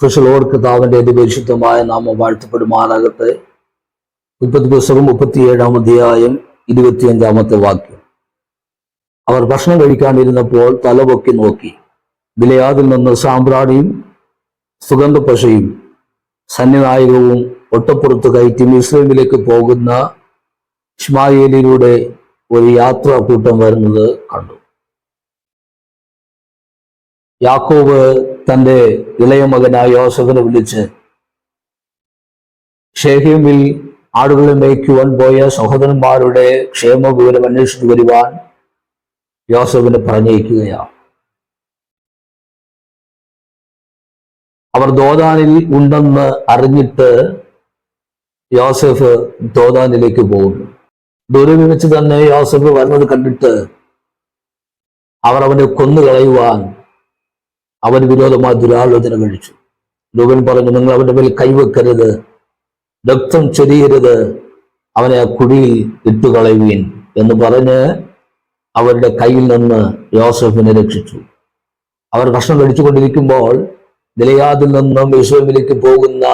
ഫിഷലോട് കർത്താവിന്റെ അതിപരിശുദ്ധമായ നാമം വാഴ്ത്തപ്പെടുമാറാകട്ടെ മുപ്പത്തി പുസ്തകം മുപ്പത്തിയേഴാം അധ്യായം ഇരുപത്തിയഞ്ചാമത്തെ വാക്യം. അവർ ഭക്ഷണം കഴിക്കാണ്ടിരുന്നപ്പോൾ തലപൊക്കി നോക്കി. വിലയാതിൽ നിന്ന് സാമ്പ്രാണിയും സുഗന്ധപശയും സന്നിനായകവും ഒട്ടപ്പുറത്ത് കയറ്റി മിസ്ലിമിലേക്ക് പോകുന്ന ഇസ്മായേലിലൂടെ ഒരു യാത്രാ കൂട്ടം വരുന്നത് കണ്ടു. യാക്കോബ് തന്റെ ഇളയ മകനായ യോസഫിനെ വിളിച്ച് ഷേഹിമിൽ ആടുകളെ മേയ്ക്കുവാൻ പോയ സഹോദരന്മാരുടെ ക്ഷേമ വിവരം അന്വേഷിച്ചു വരുവാൻ യോസഫിനെ പറഞ്ഞയക്കുകയാണ്. അവർ ദോദാനിൽ ഉണ്ടെന്ന് അറിഞ്ഞിട്ട് യോസഫ് ദോദാനിലേക്ക് പോകുന്നു. ദൂരെ വെച്ച് തന്നെ യോസഫ് വരുന്നത് കണ്ടിട്ട് അവർ അവനെ കൊന്നുകളയുവാൻ അവൻ വിരോധമായി ദുരാലോചന കഴിച്ചു. ലോകൻ പറഞ്ഞു നിങ്ങൾ അവന്റെ മേൽ കൈവെക്കരുത്. രക്തം ചൊരിയരുത്. അവനെ ആ കുഴിയിൽ ഇട്ടുകളയുവീൻ. എന്ന് പറഞ്ഞ് അവരുടെ കയ്യിൽ നിന്ന് യോസഫിനെ രക്ഷിച്ചു. അവർ ഭക്ഷണം കഴിച്ചുകൊണ്ടിരിക്കുമ്പോൾ നിലയാതിൽ നിന്നും യേശുവിലേക്ക് പോകുന്ന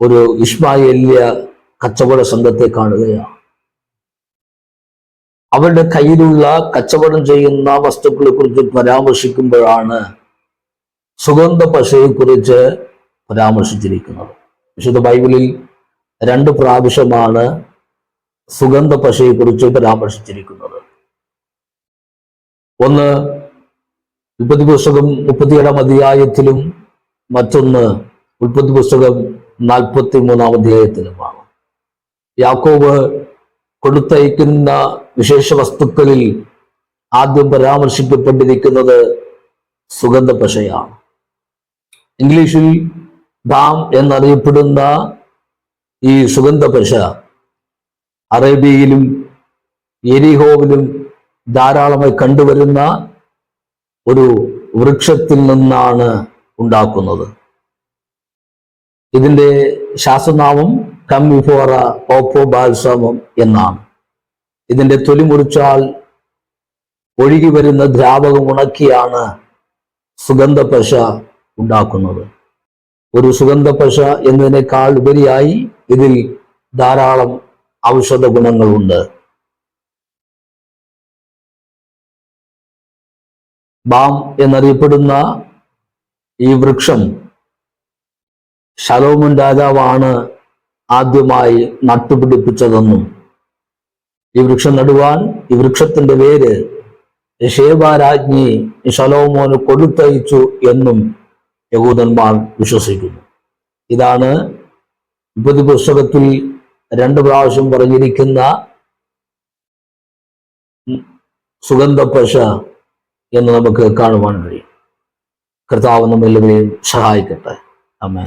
ഒരു ഇസ്മായേലിയ കച്ചവട സംഘത്തെ കാണുകയാണ്. അവരുടെ കയ്യിലുള്ള കച്ചവടം ചെയ്യുന്ന വസ്തുക്കളെ കുറിച്ച് പരാമർശിക്കുമ്പോഴാണ് സുഗന്ധ പശയെ കുറിച്ച് പരാമർശിച്ചിരിക്കുന്നത്. വിശുദ്ധ ബൈബിളിൽ രണ്ട് പ്രാവശ്യമാണ് സുഗന്ധ പശയെക്കുറിച്ച് പരാമർശിച്ചിരിക്കുന്നത്. ഒന്ന് ഉൽപ്പത്തി പുസ്തകം മുപ്പത്തിയേഴാം അധ്യായത്തിലും മറ്റൊന്ന് ഉൽപ്പത്തി പുസ്തകം നാൽപ്പത്തി മൂന്നാം അധ്യായത്തിലുമാണ്. യാക്കോബ് കൊടുത്തയക്കുന്ന വിശേഷ വസ്തുക്കളിൽ ആദ്യം പരാമർശിക്കപ്പെട്ടിരിക്കുന്നത് സുഗന്ധ പശയാണ് ഇംഗ്ലീഷിൽ ഡാം എന്നറിയപ്പെടുന്ന ഈ സുഗന്ധ പശ അറേബ്യയിലും എരിഹോവിലും ധാരാളമായി കണ്ടുവരുന്ന ഒരു വൃക്ഷത്തിൽ നിന്നാണ് ഉണ്ടാക്കുന്നത്. ഇതിന്റെ ശാസ്ത്രനാമം കമ്മിഫോറ ഓപ്പോ ബാൽസാമം എന്നാണ്. ഇതിന്റെ തൊലി മുറിച്ചാൽ ഒഴുകി വരുന്ന ദ്രാവകം ഉണക്കിയാണ് സുഗന്ധപശ ഉണ്ടാക്കുന്നത്. ഒരു സുഗന്ധപശ എന്നതിനേക്കാൾ ഉപരിയായി ഇതിൽ ധാരാളം ഔഷധ ഗുണങ്ങളുണ്ട്. ബാം എന്നറിയപ്പെടുന്ന ഈ വൃക്ഷം ശലോമൻ രാജാവാണ് ആദ്യമായി നട്ടുപിടിപ്പിച്ചതെന്നും ഈ വൃക്ഷം നടുവാൻ ഈ വൃക്ഷത്തിന്റെ പേര് ഷേബാരാജ്ഞി ശലോമോന് കൊടുത്തയച്ചു എന്നും യഹൂദന്മാർ വിശ്വസിക്കുന്നു. ഇതാണ് ഉപതി പുസ്തകത്തിൽ രണ്ട് പ്രാവശ്യം പറഞ്ഞിരിക്കുന്ന സുഗന്ധപശ എന്ന് നമുക്ക് കാണുവാൻ കഴിയും. കർത്താവ് നമ്മെല്ലാവരെയും സഹായിക്കട്ടെ. അമ്മേ